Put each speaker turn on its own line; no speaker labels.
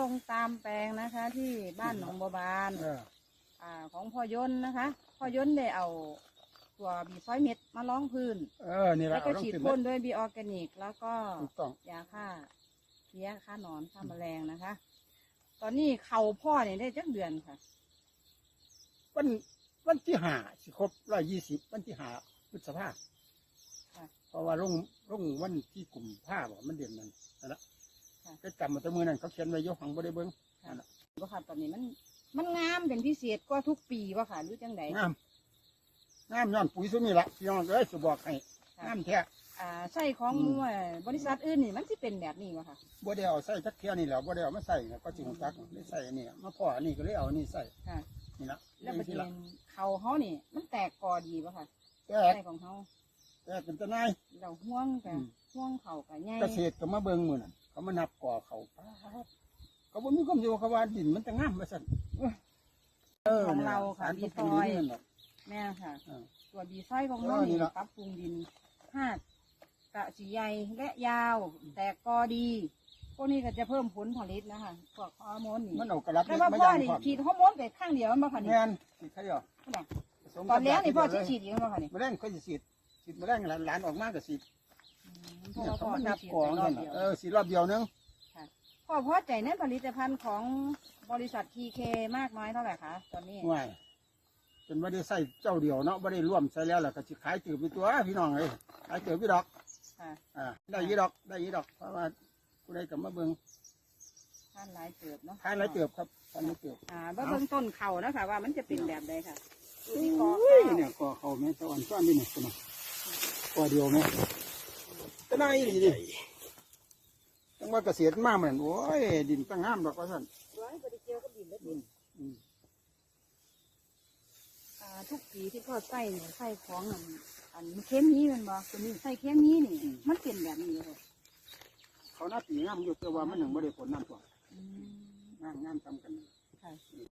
ลงตามแปลงนะคะ ที่บ้านหนองบัวบาน
เออ
อ่า ของพ่อยนต์นะคะ พ่อยนต์ได้เอาตัวบีฟอยเม็ดมาล้องพื้น
เออนี่แห
แล้
ละ
วก็
เอาต้อง
ฉีด
ขึ้น
พ่นด้วยบีออร์แกนิก แล้วก็
ถูกต้อง
ยาฆ่าเพี้ยฆ่าหนอนฆ่าแมลงนะคะ ตอนนี้เข่าพ่อเนี่ยได้จักเดือนค่ะ
วันวันที่ห้าสิครบร้อยยี่สิบวันที่ห้าพฤษภา
ค่ะ
เพราะว่าลงลงวันที่กลุ่มผ้าบอกมันเดือนนั้นนั่นละ
ค่ะ
ก็จำมาแตั้มือนั้นเขาเขียนไว้อยกหังบ่ได้เบิ้ง
ว่าค่ะตอนนี้มัน มันงามเป็นพิเศษกว่าทุกปีว่าค่ะรู้จังได
งามงามย้อนปุ๋ยซุนี่ละพี่น้องเอ้ยจะบอกให้
ค่ะ
งามแท้
อ่าใช่ของ
อืม
เอ่อบริษัทอื่นนี่มันสิเป็นแบบนี้วะค่ะ
บ่ได้เอาใส่จักเทียนี่แหล้วบ่ได้เอามาใส่นะก็จริงจักได้ใส่อันนี้มาพ่ออันนี้ก็เลยเอาอันนี้ใส่
ค่ะ
นี่ละ
แล้วประ
นี่
เด็
ละ
นเขาเขานี่ มันแตกกอดีวะค่ะ
แต่
ใช่ของเขา
แต่เป็นตะนาย
เราห่วงกั
อืม
ห่วงเขากับใหญ่
เกษตรก็มาเบิ่งมื้อนั้น เขามานับก่อเขาป๊าดเขาบ่มีความอยู่เขาว่าดินมันจะงามว่าซั่นเออ
ของเราค่ะ
สาร
บี
ปรับ
ซ
ปรุง
อย
ดินนั่นแหละ
แม่ค่ะ
เออ
ตัวบีซอยของเรา
เออนี่
นี่
ล่ะ
ปรับปรุงดินห้ากะสีใหญ่และยาว แตกกอดีพวกนี้ก็จะเพิ่มผลผลิตนะคะพวกฮอร์โมนนี่
มันเอากระลับ
แต่
เล็ก
ว่า
มา
พ่อ
ย่าง
นี่
พร้อม
ฉีดฮอร์โมนแต่ข้างเดียวมันบ่ค่ะนี่
แม่นสิใครอะ
น่ะ
ผสม
ตอนแรกนี่พ่อ
กั
จะ
บยา
ฉีดอีกแล้วบ่ค่ะนี่
แมลงก็สิฉีดฉีดแมลงหลานๆออกมาก็ฉีด
เพราะ
เนี่ย
ว่า
เขา
พ่อ
มา
จะ
นับ
ฉีด
กอง
ไปรอ
นั่
บ
น
เดี
น่ะ
ยว
เออฉีดรอบเดียวนึง
พ่อพอใจในผลิตภัณฑ์ของบริษัททีเคมากน้อยเท่าไหร่คะตอนนี้
ห่วยจนว่าได้ใส่เจ้าเดียวเนาะว่าได้ร่วมใส่แล้วล่ะก็สิขายจืดไปตัวพี่น้องเลยขายจืดพี่ดอก
ค่ะ
อ่าได้ยี่ดอกได้ยี่ดอกเพราะว่าผู้ใดก็มาเบิ่ง
ท่านหลายเติบเนาะ
ทานแล้วเติบครับทานแล้วเติบ
อ่าเบื้องต้นเขานะคะว่ามันจะเป็นแบบใดค่ะดู
โอ้
ที่คอยข้าว
เนี่ยก็เขาแม่ตะวันซ้อนนี่เนี่ยคนน่ะก็เดียวแม่ ก็ได้ดีดิจังว่าเกษตรมาเหมือนโอ้ยดินตั้งงามดอกว่าสั่น
ร้อยบริเจียวก็ดินแล้วดิน
อืม
อ่าทุกปีที่พ่อใส่เนี่ยใส่ของอันอันเข้มนี้แมันบ่ตัวนี้ใส่เข้มนี้นี่ มันเป็นแบบนี้เลย
เขาหน้าตีงามอยู่แต่ว่ามันหนึ่งไม่ได้ผลน้ำตัว
อืม
งามงามทำกัน
ค่ะ